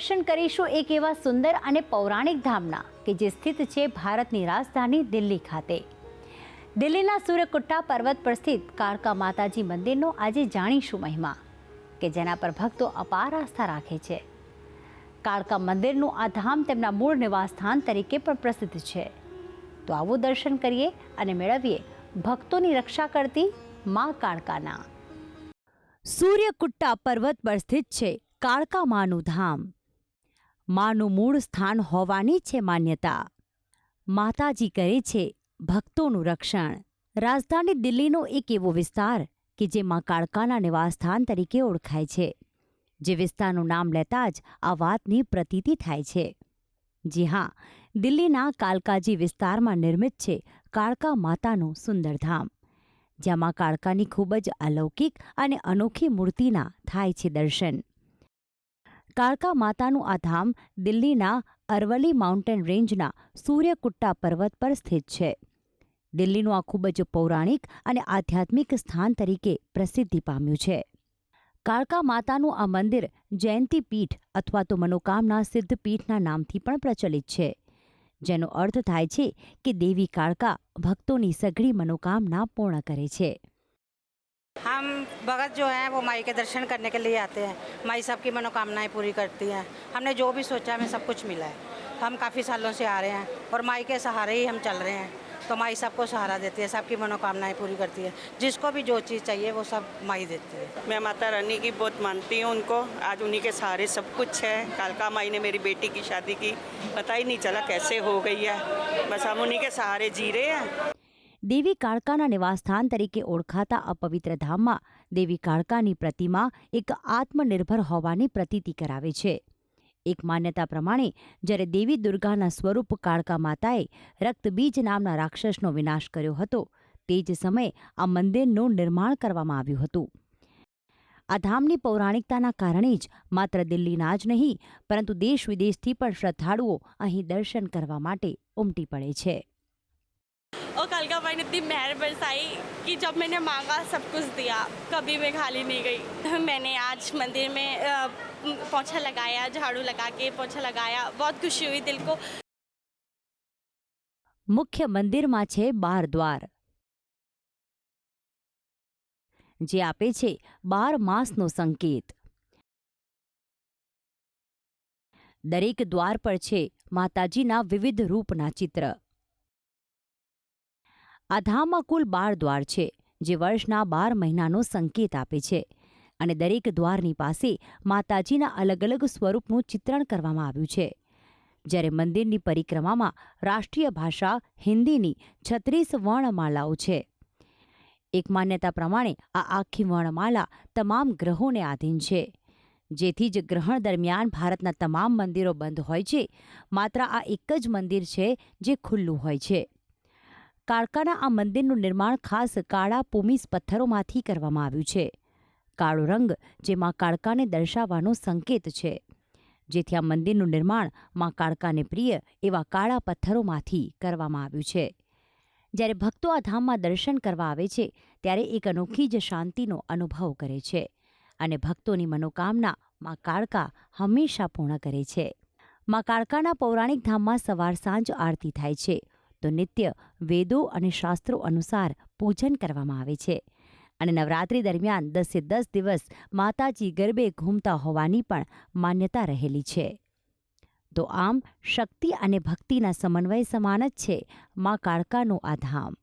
દર્શન કરીશું એક એવા સુંદર અને પૌરાણિક ધામના કે જે સ્થિત છે ભારતની રાજધાની દિલ્હી ખાતે. દિલ્હીના સૂર્યકુટ્ટા પર્વત પર સ્થિત કાળકા માતાજી મંદિરનો આજે જાણીશું મહિમા, કે જેના પર ભક્તો અપાર આસ્થા રાખે છે. કાળકા મંદિરનું આ ધામ તેમના મૂળ નિવાસસ્થાન તરીકે પણ પ્રસિદ્ધ છે. તો આવું દર્શન કરીએ અને મેળવીએ ભક્તોની રક્ષા કરતી મા કાળકાના. સૂર્યકુટ્ટા પર્વત પર સ્થિત છે કાળકા માનું ધામ. માનું મૂળ સ્થાન હોવાની છે માન્યતા. માતાજી કરે છે ભક્તોનું રક્ષણ. રાજધાની દિલ્હીનો એક એવો વિસ્તાર કે જેમાં કાળકાના નિવાસસ્થાન તરીકે ઓળખાય છે. જે વિસ્તારનું નામ લેતા જ આ વાતની પ્રતીતિ થાય છે. જી હા, દિલ્હીના કાલકાજી વિસ્તારમાં નિર્મિત છે કાળકા માતાનું સુંદરધામ જેમાં કાળકાની ખૂબ જ અલૌકિક અને અનોખી મૂર્તિના થાય છે દર્શન. કાળકા માતાનું આ ધામ દિલ્હીના અરવલી માઉન્ટેન રેન્જના સૂર્યકુટ્ટા પર્વત પર સ્થિત છે. દિલ્હીનું આ ખૂબ જ પૌરાણિક અને આધ્યાત્મિક સ્થાન તરીકે પ્રસિદ્ધિ પામ્યું છે. કાળકા માતાનું આ મંદિર જયંતી પીઠ અથવા તો મનોકામના સિદ્ધ પીઠના નામથી પણ પ્રચલિત છે. જેનો અર્થ થાય છે કે દેવી કાળકા ભક્તોની સઘળી મનોકામના પૂર્ણ કરે છે. हम भगत जो हैं, वो माई के दर्शन करने के लिए आते हैं। माई सबकी मनोकामनाएँ पूरी करती हैं। हमने जो भी सोचा, हमें सब कुछ मिला है। हम काफ़ी सालों से आ रहे हैं और माई के सहारे ही हम चल रहे हैं। तो माई सबको सहारा देती है, सबकी मनोकामनाएँ पूरी करती है। जिसको भी जो चीज़ चाहिए, वो सब माई देती है। मैं माता रानी की बहुत मानती हूँ उनको। आज उन्हीं के सहारे सब कुछ है। कालका माई ने मेरी बेटी की शादी की। पता ही नहीं चला कैसे हो गई है। बस हम उन्हीं के सहारे जी रहे हैं। દેવી કાળકાના નિવાસસ્થાન તરીકે ઓળખાતા આ પવિત્ર ધામમાં દેવી કાળકાની પ્રતિમા એક આત્મનિર્ભર હોવાની પ્રતીતિ કરાવે છે. એક માન્યતા પ્રમાણે, જ્યારે દેવી દુર્ગાના સ્વરૂપ કાળકા માતાએ રક્તબીજ નામના રાક્ષસનો વિનાશ કર્યો હતો, તે જ સમયે આ મંદિરનું નિર્માણ કરવામાં આવ્યું હતું. આ ધામની પૌરાણિકતાના કારણે જ માત્ર દિલ્હીના જ નહીં, પરંતુ દેશ વિદેશથી પણ શ્રદ્ધાળુઓ અહીં દર્શન કરવા માટે ઉમટી પડે છે. और कालका माई ने इतनी मेहर बरसाई कि जब मैंने मांगा सब कुछ दिया कभी मैं खाली नहीं गई मैंने आज मंदिर में अ, पोछा लगाया झाड़ू लगा के पोछा लगाया बहुत खुशी हुई दिल को મુખ્ય મંદિરમાં છે બાર દ્વાર જે આપે છે બાર માસનો સંકેત દરેક દ્વાર પર છે માતાજીના વિવિધ રૂપના ચિત્ર આ ધામમાં કુલ બાર દ્વાર છે, જે વર્ષના બાર મહિનાનો સંકેત આપે છે અને દરેક દ્વારની પાસે માતાજીના અલગ અલગ સ્વરૂપનું ચિત્રણ કરવામાં આવ્યું છે. જ્યારે મંદિરની પરિક્રમામાં રાષ્ટ્રીય ભાષા હિન્દીની છત્રીસ વર્ણમાલાઓ છે. એક માન્યતા પ્રમાણે આ આખી વર્ણમાલા તમામ ગ્રહોને આધીન છે. જેથી જ ગ્રહણ દરમિયાન ભારતના તમામ મંદિરો બંધ હોય છે, માત્ર આ એક જ મંદિર છે જે ખુલ્લું હોય છે. કાળકાના આ મંદિરનું નિર્માણ ખાસ કાળા પોમીસ પથ્થરોમાંથી કરવામાં આવ્યું છે. કાળો રંગ જે માં કાળકાને દર્શાવવાનો સંકેત છે. જેથી આ મંદિરનું નિર્માણમાં કાળકાને પ્રિય એવા કાળા પથ્થરોમાંથી કરવામાં આવ્યું છે. જ્યારે ભક્તો આ ધામમાં દર્શન કરવા આવે છે, ત્યારે એક અનોખી જ શાંતિનો અનુભવ કરે છે અને ભક્તોની મનોકામના માં કાળકા હંમેશા પૂર્ણ કરે છે. માં કાળકાના પૌરાણિક ધામમાં સવાર સાંજ આરતી થાય છે. તો નિત્ય વેદો અને શાસ્ત્રો અનુસાર પૂજન કરવામાં આવે છે. અને નવરાત્રી દરમિયાન દસે દસ દિવસ માતાજી ગરબે ઘૂમતા હોવાની પણ માન્યતા રહેલી છે. તો આમ શક્તિ અને ભક્તિના સમન્વય સમાન જ છે મા કાળકાનું આ ધામ.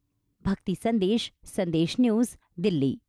ભક્તિ સંદેશ સંદેશ ન્યૂઝ, દિલ્હી.